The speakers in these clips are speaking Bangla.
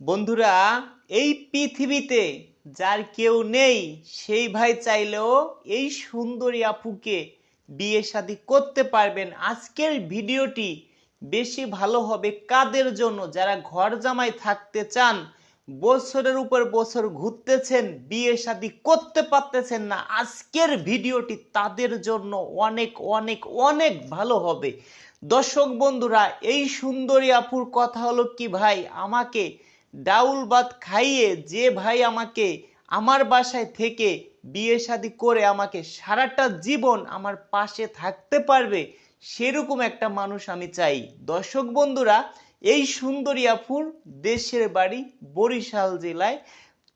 বন্ধুরা, এই পৃথিবীতে যার কেউ নেই, সেই ভাই চাইলেও এই সুন্দরী আপুকে বিয়ে শাদী করতে পারবেন। আজকের ভিডিওটি বেশি ভালো হবে কাদের জন্য? যারা ঘর জামাই থাকতে চান, বছরের উপর বছর ঘুরতেছেন, বিয়ে শাদী করতে পারতেছেন না, আজকের ভিডিওটি তাদের জন্য অনেক অনেক অনেক ভালো হবে। দর্শক বন্ধুরা, এই সুন্দরী আপুর কথা হলো কি ভাই? আমাকে ডাউল ভাত খাইয়ে যে ভাই আমাকে আমার বাসায় থেকে বিয়ে শাদী করে আমাকে সারাটা জীবন আমার পাশে থাকতে পারবে, সেরকম একটা মানুষ আমি চাই। দর্শক বন্ধুরা, এই সুন্দরী আপুর দেশের বাড়ি বরিশাল জেলায়।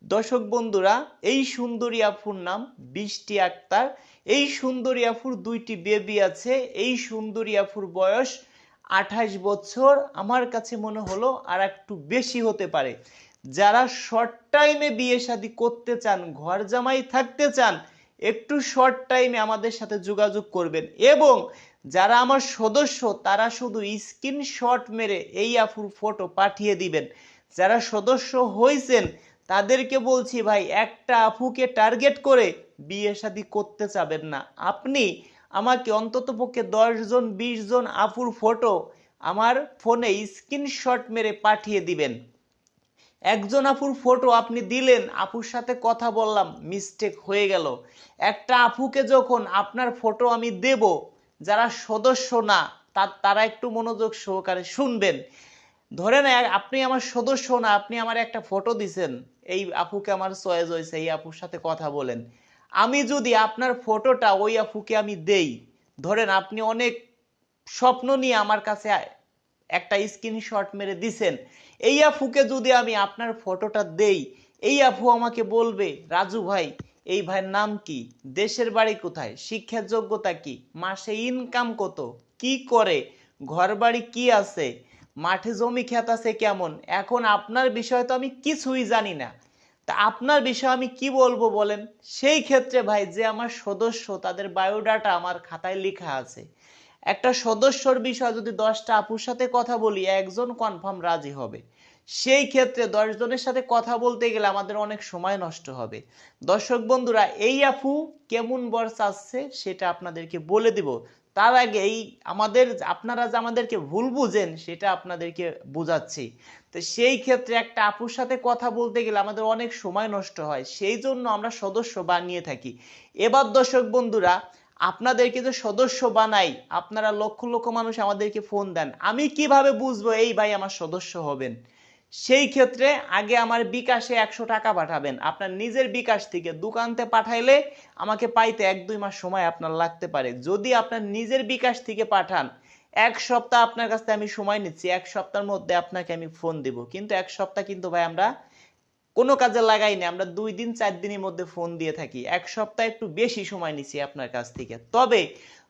দর্শক বন্ধুরা, এই সুন্দরী নাম বৃষ্টি আক্তার। এই সুন্দরী দুইটি বেবি আছে। এই সুন্দরী বয়স আঠাশ বছর আমার কাছে মনে হলো আর একটু বেশি হতে পারে। যারা শর্ট টাইমে বিয়ে শাদী করতে চান, ঘর জামাই থাকতে চান, একটু শর্ট টাইমে আমাদের সাথে যোগাযোগ করবেন। এবং যারা আমার সদস্য, তারা শুধু স্ক্রিনশট মেরে এই আফুর ফটো পাঠিয়ে দিবেন। যারা সদস্য হয়েছেন তাদেরকে বলছি ভাই, একটা আফুকে টার্গেট করে বিয়ে শাদী করতে চাবেন না। আপনি আমাকে অন্তত পক্ষে দশ জন, বিশ জন আফুর ফটো আমার ফোনে স্ক্রিনশট মেরে পাঠিয়ে দিবেন। একজন আপুর ফটো আপনি দিলেন, আপুর সাথে কথা বললাম মিস্টেক হয়ে গেল। একটা আপুকে যখন আপনার ফটো আমি দেব, যারা সদস্য না তারা একটু মনোযোগ সহকারে শুনবেন। ধরেন আপনি আমার সদস্য না, আপনি আমার একটা ফটো দিছেন, এই আপুকে আমার চয়েস হয়েছে, এই আপুর সাথে কথা বলেন। আমি যদি আপনার ফটোটা ওই আপুকে আমি দেই, ধরেন আপনি অনেক স্বপ্ন নিয়ে আমার কাছে একটা স্ক্রিনশট মেরে দিছেন, এই আফুকে যদি আমি আপনার ফটোটা দেই, এই আফু আমাকে বলবে, রাজু ভাই, এই ভাইয়ের নাম কি? দেশের বাড়ি কোথায়? শিক্ষার যোগ্যতা কি? মাসে ইনকাম কত? কি করে? ঘর বাড়ি কি আছে? মাঠে জমি ক্ষেত আছে কেমন? এখন আপনার বিষয় তো আমি কিছুই জানি না। তা আপনার বিষয়ে আমি কি বলব বলেন? সেই ক্ষেত্রে ভাই, যে আমার সদস্য, তাদের বায়োডাটা আমার খাতায় লেখা আছে। একটা সদস্যর বিষয়ে যদি দশটা আপুর সাথে কথা বলি, একজন কনফার্ম রাজি হবে। সেই ক্ষেত্রে দশ জনের সাথে কথা বলতে গেলে আমাদের অনেক সময় নষ্ট হবে। দর্শক বন্ধুরা, এই আপু কেমন বর চাচ্ছে সেটা আপনাদেরকে বলে দিব। তার আগে এই আমাদের, আপনারা যে আমাদেরকে ভুল বুঝেন, সেটা আপনাদেরকে বোঝাচ্ছি। তো সেই ক্ষেত্রে একটা আপুর সাথে কথা বলতে গেলে আমাদের অনেক সময় নষ্ট হয়। সেই জন্য আমরা সদস্য বানিয়ে থাকি। এবার দর্শক বন্ধুরা, আপনাদেরকে যে সদস্য বানাই, আপনারা লক্ষ লক্ষ মানুষ আমাদেরকে ফোন দেন। আমি কীভাবে বুঝব এই ভাই আমার সদস্য হবেন? সেই ক্ষেত্রে আগে আমার বিকাশে একশো টাকা পাঠাবেন। আপনার নিজের বিকাশ থেকে দোকানতে পাঠাইলে আমাকে পাইতে এক দুই মাস সময় আপনার লাগতে পারে। যদি আপনার নিজের বিকাশ থেকে পাঠান, এক সপ্তাহ আপনার কাছ আমি সময় নিচ্ছি, এক সপ্তাহের মধ্যে আপনাকে আমি ফোন দিব। কিন্তু এক সপ্তাহ কিন্তু ভাই আমরা কোনো কাজে লাগাই না আমরা দুই দিন, চার দিনের মধ্যে ফোন দিয়ে থাকি। এক সপ্তাহ একটু বেশি সময় নিছি আপনার কাছ থেকে। তবে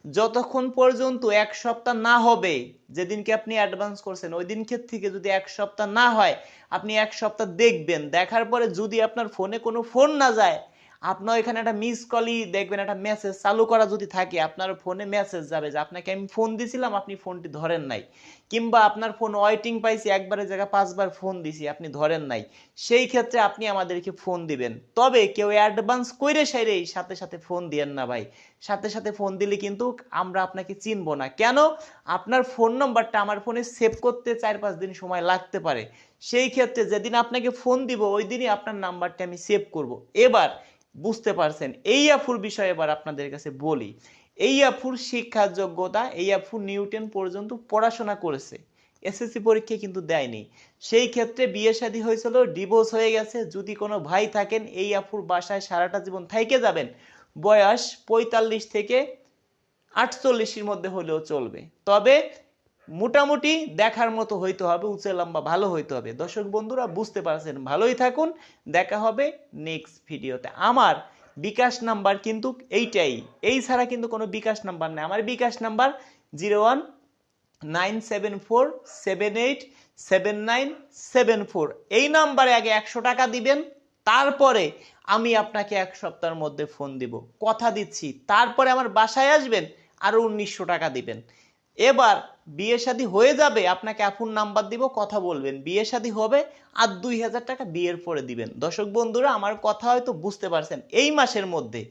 যতক্ষণ পর্যন্ত এক সপ্তাহ না হবে, যেদিনকে আপনি অ্যাডভান্স করছেন ওই দিনকে থেকে যদি এক সপ্তাহ না হয়, আপনি এক সপ্তাহ দেখবেন। দেখার পরে যদি আপনার ফোনে কোনো ফোন না যায় আপনার এখানে একটা মিস কলই দেখবেন, একটা মেসেজ চালু করা যদি থাকে, আপনার ফোনে মেসেজ যাবে যে, আপনাকে আমি ফোন দিছিলাম, আপনি ফোনটি ধরেন নাই। কিংবা আপনার ফোন ওয়েটিং পাইছি, একবারের জায়গা পাঁচবার ফোন দিছি, আপনি ধরেন নাই। সেই ক্ষেত্রে আপনি আমাদেরকে ফোন দিবেন। তবে কেউ অ্যাডভান্স কইরে সাইরেই সাথে সাথে ফোন দিয়েন না ভাই। সাথে সাথে ফোন দিলে কিন্তু আমরা আপনাকে চিনবো না। কেন? আপনার ফোন নম্বরটা আমার ফোনে সেভ করতে চার পাঁচ দিন সময় লাগতে পারে। সেই ক্ষেত্রে যেদিন আপনাকে ফোন দিব ওই দিনই আপনার নাম্বারটা আমি সেভ করব। এবার বুঝতে পারছেন, এই আফুর বিষয়ে এবার আপনাদের কাছে বলি। এই আফুর শিক্ষার যোগ্যতা, এই আফু নিউটেন পর্যন্ত পড়াশোনা করেছে। এসএসসি পরীক্ষা কিন্তু দেয়নি। সেই ক্ষেত্রে বিয়ে শাদী হয়েছিল ডিভোর্স হয়ে গেছে, যদি কোনো ভাই থাকেন, এই আফুর বাসায় সারাটা জীবন থাইকে যাবেন, বয়স পঁয়তাল্লিশ থেকে আটচল্লিশের মধ্যে হলেও চলবে। তবে মোটামুটি দেখার মতো হইতে হবে, উঁচে লম্বা ভালো হইতে হবে। দর্শক বন্ধুরা, বুঝতে পারছেন, ভালোই থাকুন। দেখা হবে নেক্সট ভিডিওতে আমার বিকাশ নাম্বার কিন্তু এইটাই। এই ছাড়া কিন্তু কোনো বিকাশ নাম্বার নেই। আমার bKash number zero one nine seven four seven eight seven nine seven four এই নাম্বারে আগে একশো টাকা দিবেন, তারপরে আমি আপনাকে এক সপ্তাহের মধ্যে ফোন দিব। কথা দিচ্ছি। তারপরে আমার বাসায় আসবেন আরও উনিশশো টাকা দিবেন। এবার বিয়ে শাদী হয়ে যাবে, আপনাকে আপুর নাম্বার দিব, কথা বলবেন। বিয়ে শাদী হবে, আর দুই হাজার টাকা বিয়ের পরে দিবেন। দর্শক বন্ধুরা, আমার কথা হয়তো বুঝতে পারছেন, এই মাসের মধ্যে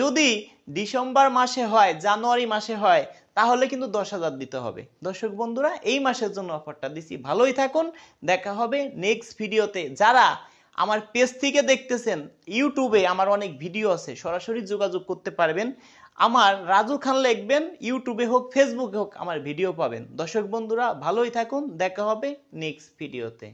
যদি ডিসেম্বর মাসে হয়, জানুয়ারি মাসে হয়, তাহলে কিন্তু দশ হাজার দিতে হবে। দর্শক বন্ধুরা, এই মাসের জন্য অফারটা দিছি ভালোই থাকুন, দেখা হবে নেক্সট ভিডিওতে যারা আমার পেজ থেকে দেখতেছেন ইউটিউবে আমার অনেক ভিডিও আছে, সরাসরি যোগাযোগ করতে পারবেন। আমার রাজু খান লিখবেন ইউটিউবে হোক ফেসবুকে হোক আমার ভিডিও পাবেন। দর্শক বন্ধুরা, ভালোই থাকুন, দেখা হবে নেক্সট ভিডিওতে